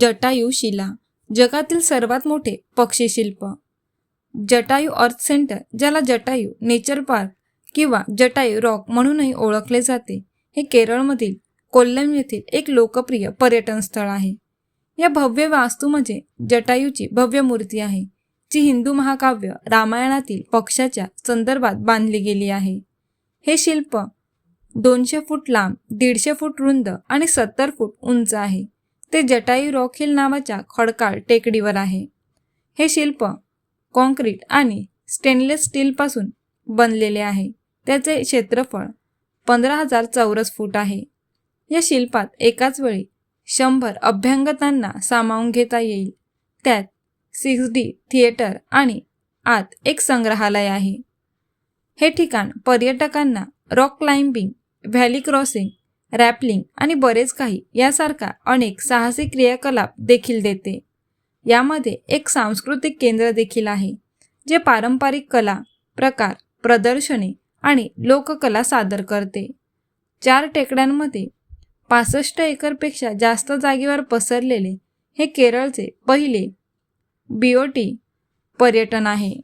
जटायू शिला जगातील सर्वात मोठे पक्षीशिल्प. जटायू अर्थ सेंटर ज्याला जटायू नेचर पार्क किंवा जटायू रॉक म्हणूनही ओळखले जाते हे केरळमधील कोल्लम येथील एक लोकप्रिय पर्यटन स्थळ आहे. या भव्य वास्तूमध्ये म्हणजे जटायूची भव्य मूर्ती आहे जी हिंदू महाकाव्य रामायणातील पक्षाच्या संदर्भात बांधली गेली आहे. हे शिल्प दोनशे फूट लांब दीडशे फूट रुंद आणि सत्तर फूट उंच आहे. ते जटायू रॉक हिल नावाच्या खडकाळ टेकडीवर आहे. हे शिल्प कॉन्क्रीट आणि स्टेनलेस स्टीलपासून बनलेले आहे. त्याचे क्षेत्रफळ पंधरा हजार चौरस फूट आहे. या शिल्पात एकाच वेळी शंभर अभ्यंगतांना सामावून घेता येईल. त्यात सिक्स डी थिएटर आणि आत एक संग्रहालय आहे. हे ठिकाण पर्यटकांना rock climbing valley crossing rappelling आणि बरेच काही यासारखा अनेक साहसी क्रियाकलाप देखील देते. यामध्ये एक सांस्कृतिक केंद्र देखील आहे जे पारंपरिक कला प्रकार प्रदर्शने आणि लोककला सादर करते. चार टेकड्यांमध्ये पासष्ट एकरपेक्षा जास्त जागेवर पसरलेले हे केरळचे पहिले बी ओ टी पर्यटन आहे.